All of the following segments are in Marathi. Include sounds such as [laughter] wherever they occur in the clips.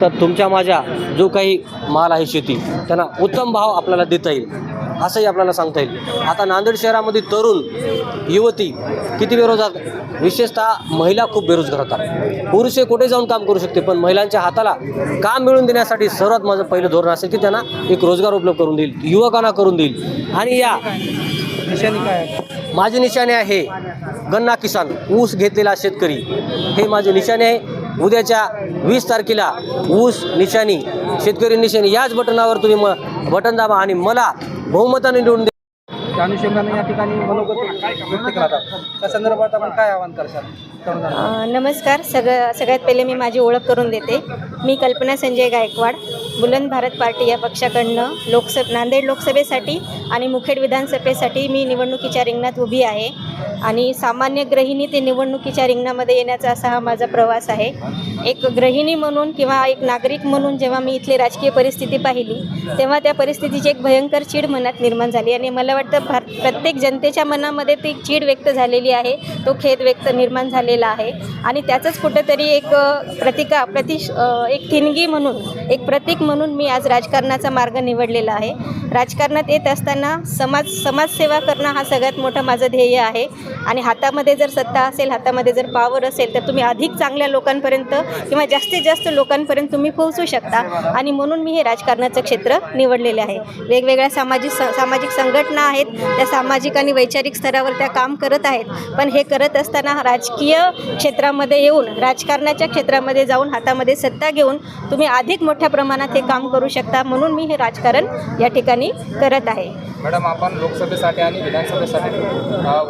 तर तुमच्या माझ्या जो काही माल आहे शेती त्यांना उत्तम भाव आपल्याला देता येईल. असंही आपल्याला सांगता येईल. आता नांदेड शहरामध्ये तरुण युवती किती बेरोजगार? विशेषतः महिला खूप बेरोजगार होतात. पुरुष हे कुठे जाऊन काम करू शकते? पण महिलांच्या हाताला काम मिळवून देण्यासाठी सर्वात माझं पहिलं धोरण असेल की त्यांना एक रोजगार उपलब्ध करून देईल युवकांना करून देईल. आणि या माझे निशाणे आहे गन्ना किसान ऊस घेतलेला शेतकरी. हे माझे निशाणे आहे. उद्याच्या वीस तारखेला ऊस निशाणी शेतकरी निशाणी याच बटनावर तुम्ही म बटन दाबा आणि मला बहुमताने निवडून त्या अनुषंगाने या ठिकाणी मनोगत व्यक्त केला त्या संदर्भात आपण काय आवाहन करशाल? तरुणांना. अ, नमस्कार. सगळं सगळ्यात पहिले मी माझी ओळख करून देते. मी कल्पना संजय गायकवाड बुलंद भारत पार्टी या पक्षाकडनं लोकसभ नांदेड लोकसभेसाठी आणि मुखेड विधानसभेसाठी मी निवडणुकीच्या रिंगणात उभी आहे. आणि सामान्य ग्रहिणी ते निवडणुकीच्या रिंगणामध्ये येण्याचा असा हा माझा प्रवास आहे. एक गृहिणी म्हणून किंवा एक नागरिक म्हणून जेव्हा मी इथली राजकीय परिस्थिती पाहिली तेव्हा त्या परिस्थितीची एक भयंकर चीड मनात निर्माण झाली. आणि मला वाटतं भार प्रत्येक जनतेच्या मनामध्ये ती चीड व्यक्त झालेली आहे तो खेद व्यक्त निर्माण झालेला आहे. आणि त्याचंच कुठेतरी एक प्रतिका प्रतिश एक ठिणगी म्हणून एक प्रतीक म्हणून मी आज राजकारणाचा मार्ग निवडलेला आहे. राजकारणात येत असताना समाज समाजसेवा करणं हा सगळ्यात मोठं माझं ध्येय आहे. आणि हातामध्ये जर सत्ता असेल हातामध्ये जर पावर असेल तर तुम्ही अधिक चांगल्या लोकांपर्यंत किंवा जास्तीत जास्त लोकांपर्यंत तुम्ही पोहोचू शकता. आणि म्हणून मी हे राजकारणाचं क्षेत्र निवडलेले आहे. वेगवेगळ्या सामाजिक स सामाजिक संघटना आहेत त्या सामाजिक आणि वैचारिक स्तरावर त्या काम करत आहेत. पण हे करत असताना राजकीय क्षेत्रामध्ये येऊन राजकारणाच्या क्षेत्रामध्ये जाऊन हातामध्ये सत्ता घेऊन तुम्ही अधिक मोठ्या प्रमाणात हे काम करू शकता म्हणून मी हे राजकारण या ठिकाणी करत आहे. मॅडम आपण लोकसभेसाठी आणि विधानसभेसाठी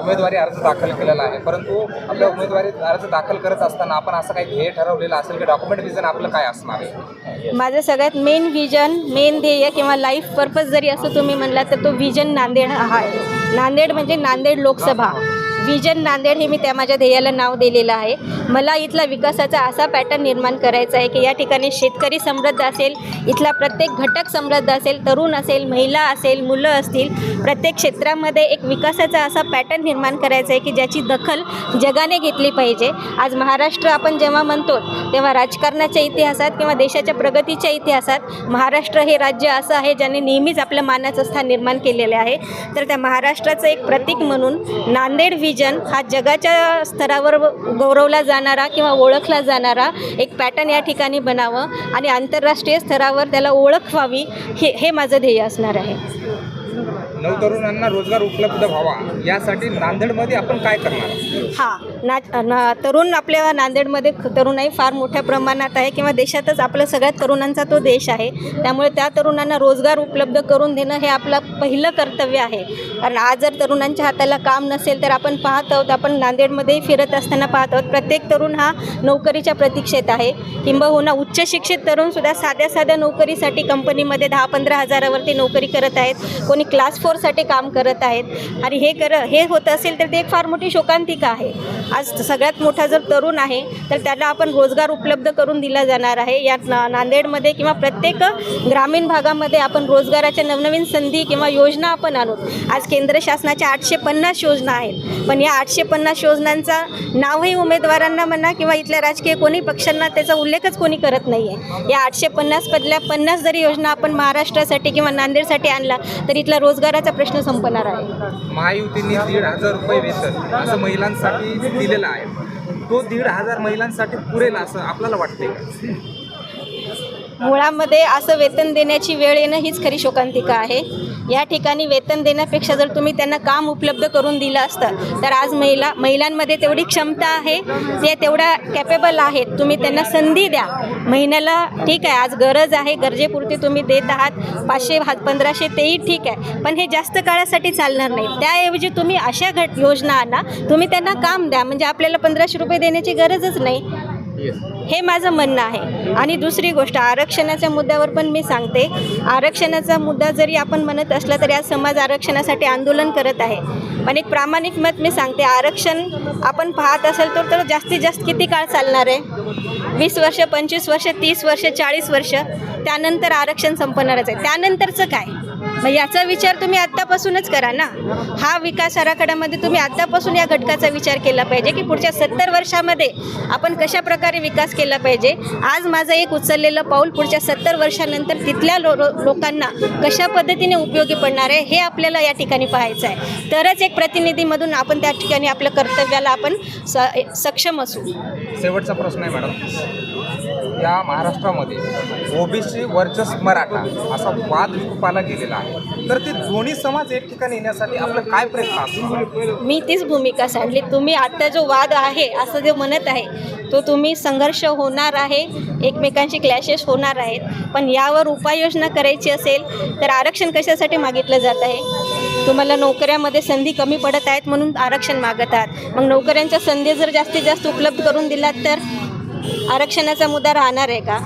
उमेदवारी अर्ज दाखल केलेला आहे. परंतु आपल्या उमेदवारी अर्ज दाखल करत असताना आपण असं काही ध्येय ठरवलेलं असेल की डॉक्युमेंट विजन आपलं काय असणार आहे? माझं सगळ्यात मेन व्हिजन मेन ध्येय किंवा लाईफ पर्पज जरी असं तुम्ही म्हणला तर तो व्हिजन नांदेड आहे नांदेड म्हणजे नांदेड लोकसभा. विजन नांदेड हे मी त्या माझ्या ध्येयाला नाव दिलेलं आहे. मला इथला विकासाचा असा पॅटर्न निर्माण करायचा आहे की या ठिकाणी शेतकरी समृद्ध असेल इथला प्रत्येक घटक समृद्ध असेल तरुण असेल महिला असेल मुलं असतील प्रत्येक क्षेत्रामध्ये एक विकासाचा असा पॅटर्न निर्माण करायचा आहे की ज्याची दखल जगाने घेतली पाहिजे. आज महाराष्ट्र आपण जेव्हा म्हणतो तेव्हा राजकारणाच्या इतिहासात किंवा देशाच्या प्रगतीच्या इतिहासात महाराष्ट्र हे राज्य असं आहे ज्याने नेहमीच आपलं मानाचं स्थान निर्माण केलेलं आहे. तर त्या महाराष्ट्राचं एक प्रतीक म्हणून नांदेड व्हिजन हा जगाच्या स्तरावर गौरवला जाणारा किंवा ओळखला जाणारा एक पॅटर्न या ठिकाणी बनावं आणि आंतरराष्ट्रीय स्तरावर त्याला ओळख व्हावी हे हे माझं ध्येय असणार आहे. नवतरुणांना रोजगार उपलब्ध व्हावा यासाठी नांदेडमध्ये आपण काय करणार? हां ना ना तरुण आपल्या नांदेडमध्ये तरुणाई फार मोठ्या प्रमाणात आहे किंवा देशातच आपलं सगळ्यात तरुणांचा तो देश आहे. त्यामुळे त्या तरुणांना रोजगार उपलब्ध करून देणं हे आपलं पहिलं कर्तव्य आहे. कारण आज जर तरुणांच्या हाताला काम नसेल तर आपण पाहत आहोत. आपण नांदेडमध्येही फिरत असताना पाहत आहोत. प्रत्येक तरुण हा नोकरीच्या प्रतीक्षेत आहे. किंबहुना उच्च शिक्षित तरुणसुद्धा साध्या साध्या नोकरीसाठी कंपनीमध्ये दहा पंधरा हजारावरती नोकरी करत आहेत. कोणी क्लास फोरसाठी काम करत आहेत. आणि हे कर हे होत असेल तर ते एक फार मोठी शोकांतिका आहे. आज सगळ्यात मोठा जर तरुण आहे तर त्याला आपण रोजगार उपलब्ध करून दिला जाणार आहे. या ना नांदेडमध्ये किंवा प्रत्येक ग्रामीण भागामध्ये आपण रोजगाराच्या नवनवीन संधी किंवा योजना आपण आणू आज केंद्र शासनाच्या आठशे पन्नास योजना आहेत. पण या आठशे पन्नास योजनांचा नावही उमेदवारांना म्हणा किंवा इथल्या राजकीय कोणी पक्षांना त्याचा उल्लेखच कोणी करत नाही आहे या आठशे पन्नास पदल्या पन्नास जरी योजना आपण महाराष्ट्रासाठी किंवा नांदेडसाठी आणला तर इथला रोजगाराचा प्रश्न संपणार आहे. महायुतीने दीड हजार रुपये वेतन असं महिलांसाठी दिलेलं आहे. तो दीड हजार महिलांसाठी पुरेल असं आपल्याला वाटते मुळामध्ये असं वेतन देण्याची वेळ येणं हीच खरी शोकांतिका आहे. या ठिकाणी वेतन देण्यापेक्षा जर तुम्ही त्यांना काम उपलब्ध करून दिलं असतं तर आज महिला महिलांमध्ये तेवढी क्षमता आहे. ते तेवढ्या कॅपेबल आहेत. तुम्ही त्यांना संधी द्या. महिन्याला ठीक आहे आज गरज आहे गरजेपुरती तुम्ही देत आहात. पाचशे हात पंधराशे तेही ठीक आहे. पण हे जास्त काळासाठी चालणार नाही. त्याऐवजी तुम्ही अशा घट योजना आणा तुम्ही त्यांना काम द्या. म्हणजे आपल्याला पंधराशे रुपये देण्याची गरजच नाही. हे माझं म्हणणं आहे. आणि दुसरी गोष्ट आरक्षणाच्या मुद्द्यावर पण मी सांगते. आरक्षणाचा मुद्दा जरी आपण म्हणत असला तरी आज समाज आरक्षणासाठी आंदोलन करत आहे. पण एक प्रामाणिक मत मी सांगते आरक्षण आपण पाहत असेल तर तर जास्तीत जास्त किती काळ चालणार आहे? वीस वर्ष पंचवीस वर्ष तीस वर्ष चाळीस वर्ष त्यानंतर आरक्षण संपणारच आहे. त्यानंतरचं काय? मग याचा विचार तुम्ही आत्तापासूनच करा ना. हा विकास आराखड्यामध्ये तुम्ही आत्तापासून या घटकाचा विचार केला पाहिजे की पुढच्या सत्तर वर्षामध्ये आपण कशा प्रकारे विकास केला पाहिजे. आज माझं एक उचललेलं पाऊल पुढच्या सत्तर वर्षानंतर तिथल्या लो लो- लोकांना कशा पद्धतीने उपयोगी पडणार आहे हे आपल्याला या ठिकाणी पाहायचं आहे. तरच एक प्रतिनिधीमधून आपण त्या ठिकाणी आपल्या कर्तव्याला आपण स सक्षम असू. शेवटचा प्रश्न आहे मॅडम. या महाराष्ट्रामध्ये ओबीसी वर्चस मराठा असा वाद विकूपाला गेलेला आहे. तर ते दोन्ही समाज एक ठिकाणी येण्यासाठी आपलं काय प्रयत्न असतो? मी तीच भूमिका सांडली तुम्ही आत्ता जो वाद आहे असं जे म्हणत आहे तो तुम्ही संघर्ष होणार आहे एकमेकांशी क्लॅशेस होणार आहेत. पण यावर उपाययोजना करायची असेल तर आरक्षण कशासाठी मागितलं जात आहे? तुम्हाला नोकऱ्यामध्ये संधी कमी पडत आहेत म्हणून आरक्षण मागत आहात. मग नोकऱ्यांच्या संधी जर जास्तीत जास्त उपलब्ध करून दिलात तर? आरक्षणाचा मुद्दा राहणार आहे का?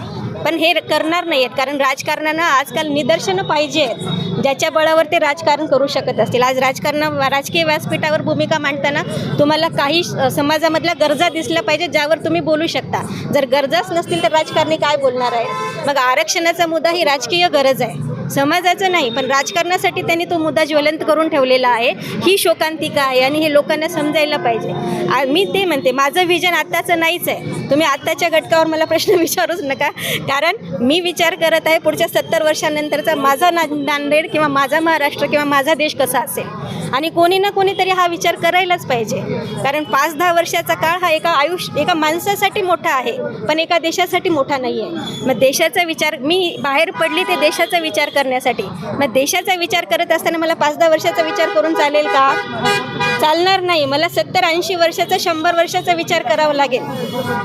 पण हे करणार नाही आहेत कारण राजकारणानं आजकाल निदर्शनं पाहिजे आहेत ज्याच्या बळावर ते राजकारण करू शकत असतील. आज राजकारण राजकीय व्यासपीठावर भूमिका मांडताना तुम्हाला काही समाजामधल्या गरजा दिसल्या पाहिजे ज्यावर तुम्ही बोलू शकता. जर गरजाच नसतील तर राजकारणी काय बोलणार आहे मग आरक्षणाचा मुद्दा ही राजकीय गरज आहे. समाजाचं नाही पण राजकारणासाठी त्यांनी तो मुद्दा ज्वलंत करून ठेवलेला आहे. ही शोकांतिका आहे आणि हे लोकांना समजायला पाहिजे. मी ते म्हणते माझं विजन आत्ताचं नाहीच आहे. तुम्ही आत्ताच्या घटकावर मला प्रश्न [laughs] विचारूच नका. कारण मी विचार करत आहे पुढच्या सत्तर वर्षानंतरचा माझा ना नांदेड किंवा माझा महाराष्ट्र किंवा माझा देश कसा असेल? आणि कोणी ना कोणीतरी हा विचार करायलाच पाहिजे. कारण पाच दहा वर्षाचा काळ हा एका आयुष्य एका माणसासाठी मोठा आहे पण एका देशासाठी मोठा नाही आहे मग देशाचा विचार मी बाहेर पडली ते देशाचा विचार करण्यासाठी. मग देशाचा विचार करत असताना मला पाच दहा वर्षाचा विचार करून चालेल का? चालणार नाही. मला सत्तर ऐंशी वर्षाचा शंभर वर्षाचा विचार करावा लागेल.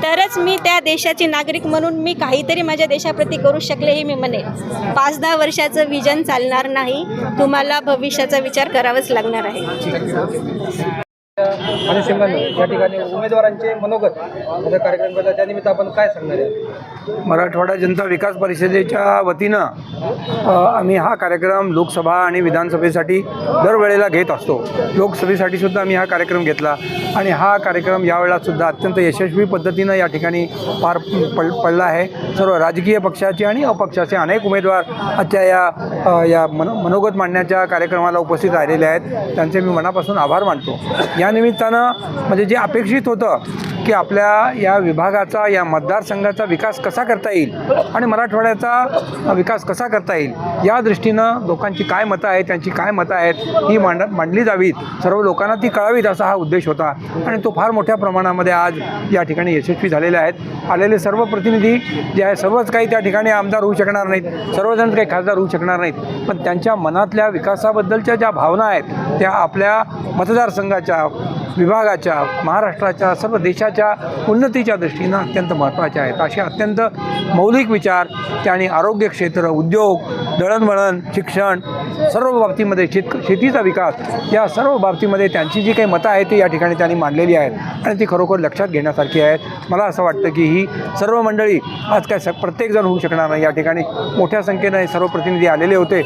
तरच मी त्या देशाची नागरिक म्हणून मी काहीतरी माझ्या देशाप्रती करू शकले हे मी म्हणेन. पाच दहा वर्षाचं विजन चालणार नाही. तुम्हाला भविष्याचा विचार करावाच लागणार आहे. अनुषंगाने या ठिकाणी उमेदवारांचे मनोगत कार्यक्रम त्यानिमित्त आपण काय सांगणार आहे? मराठवाडा जनता विकास परिषदेच्या वतीनं आम्ही हा कार्यक्रम लोकसभा आणि विधानसभेसाठी दरवेळेला घेत असतो. लोकसभेसाठी सुद्धा आम्ही हा कार्यक्रम घेतला आणि हा कार्यक्रम यावेळेला सुद्धा अत्यंत यशस्वी पद्धतीनं या ठिकाणी पार पड पडला आहे. सर्व राजकीय पक्षाचे आणि अपक्षाचे अनेक उमेदवार आजच्या या या मन मनोगत मांडण्याच्या कार्यक्रमाला उपस्थित राहिलेले आहेत. त्यांचे मी मनापासून आभार मानतो. या निमित्तानं म्हणजे जे अपेक्षित होतं की आपल्या या विभागाचा या मतदारसंघाचा विकास कसा करता येईल आणि मराठवाड्याचा विकास कसा करता येईल या दृष्टीनं लोकांची काय मतं आहेत त्यांची काय मतं आहेत ही मांड मांडली जावीत. सर्व लोकांना ती कळावीत असा हा उद्देश होता. आणि तो फार मोठ्या प्रमाणामध्ये आज या ठिकाणी यशस्वी झालेले आहेत आलेले सर्व प्रतिनिधी जे आहे सर्वच काही त्या ठिकाणी आमदार होऊ शकणार नाहीत सर्वजण काही खासदार होऊ शकणार नाहीत. पण त्यांच्या मनातल्या विकासाबद्दलच्या ज्या भावना आहेत त्या आपल्या मतदारसंघाच्या विभागाच्या महाराष्ट्राच्या सर्व देशाच्या उन्नतीच्या दृष्टीनं अत्यंत महत्त्वाच्या आहेत. असे अत्यंत मौलिक विचार ते आरोग्य क्षेत्र उद्योग दळणवळण शिक्षण सर्व बाबतीमध्ये शेत शेतीचा विकास या सर्व बाबतीमध्ये त्यांची जी काही मतं आहेत ती या ठिकाणी त्यांनी मांडलेली आहेत आणि ती खरोखर लक्षात घेण्यासारखी आहेत. मला असं वाटतं की ही सर्व मंडळी आज काय स प्रत्येकजण होऊ शकणार नाही. या ठिकाणी मोठ्या संख्येनं हे सर्व प्रतिनिधी आलेले होते.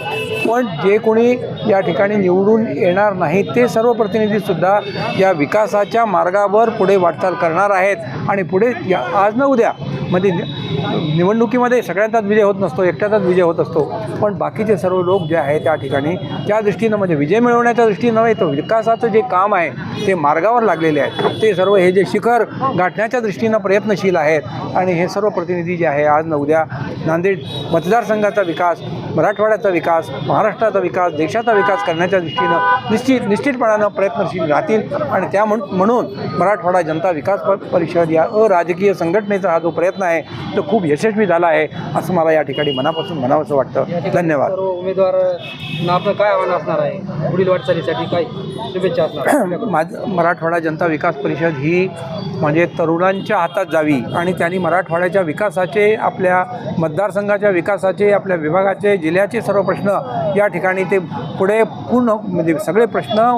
पण जे कोणी या ठिकाणी निवडून येणार नाही ते सर्व प्रतिनिधीसुद्धा या विकासाच्या मार्गावर पुढे वाटचाल करणार आहेत. आणि पुढे या आज न उद्या मध्ये नि- निवडणुकीमध्ये सगळ्यांचाच विजय होत नसतो एकट्याचाच विजय होत असतो. पण बाकीचे सर्व लोक जे आहेत त्या ठिकाणी. त्या दृष्टीनं म्हणजे विजय मिळवण्याच्या दृष्टीनं नव्हे तर विकासाचं जे काम आहे ते मार्गावर लागलेले आहेत. ते सर्व हे जे शिखर गाठण्याच्या दृष्टीनं प्रयत्नशील आहेत. आणि हे सर्व प्रतिनिधी जे आहे आज न उद्या नांदेड मतदारसंघाचा विकास मराठवाड्याचा विकास महाराष्ट्राचा विकास देशाचा विकास करण्याच्या दृष्टीनं निश्चित निश्चितपणानं प्रयत्नशील राहतील. आणि त्या म्हणून मराठवाडा जनता विकास परिषद या अराजकीय संघटनेचा हा जो प्रयत्न आहे तो खूप यशस्वी झाला आहे असं मला या ठिकाणी मनापासून म्हणावंसं वाटतं. धन्यवाद. उमेदवार आपलं काय आव्हान असणार आहे? पुढील वाटचालीसाठी काय शुभेच्छा असणार आहेत? [clears throat] माझ मराठवाडा जनता विकास परिषद ही म्हणजे तरुणांच्या हातात जावी आणि त्यांनी मराठवाड्याच्या विकासाचे आपल्या मतदारसंघाच्या विकासाचे आपल्या विभागाचे जिल्ह्याचे सर्व प्रश्न या ठिकाणी ते पुढे पूर्ण म्हणजे सगळे प्रश्न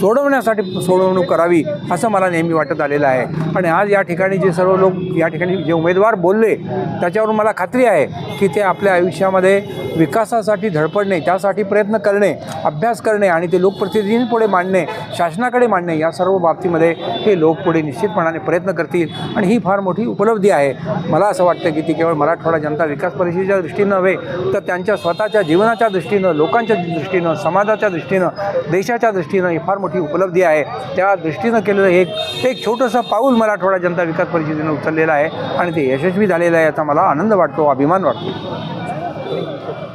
सोडवण्यासाठी सोडवणूक करावी असं मला नेहमी वाटत आलेलं आहे. आणि आज या ठिकाणी जे सर्व लोक या ठिकाणी जे उमेदवार बोलले त्याच्यावरून मला खात्री आहे की ते आपल्या आयुष्यामध्ये विकासासाठी धडपडणे त्यासाठी प्रयत्न करणे अभ्यास करणे आणि ते लोकप्रतिनिधींपुढे मांडणे शासनाकडे मांडणे या सर्व बाबतीमध्ये हे लोक पुढे निश्चितपणाने प्रयत्न करतील आणि ही फार मोठी उपलब्धी आहे. मला असं वाटतं की ती केवळ मराठवाडा जनता विकास परिषदेच्या दृष्टीनं नव्हे तर त्यांच्या स्वतःच्या जीवनाच्या दृष्टीनं लोकांच्या दृष्टीनं समाजाच्या दृष्टीनं देशाच्या दृष्टीनं ही फार मोठी उपलब्धी आहे. त्या दृष्टीनं केलेलं एक एक छोटंसं पाऊल मराठवाडा जनता विकास परिषदेनं उचललेलं आहे आणि ते यशस्वी झालेलं आहे याचा मला आनंद वाटतो अभिमान वाटतो.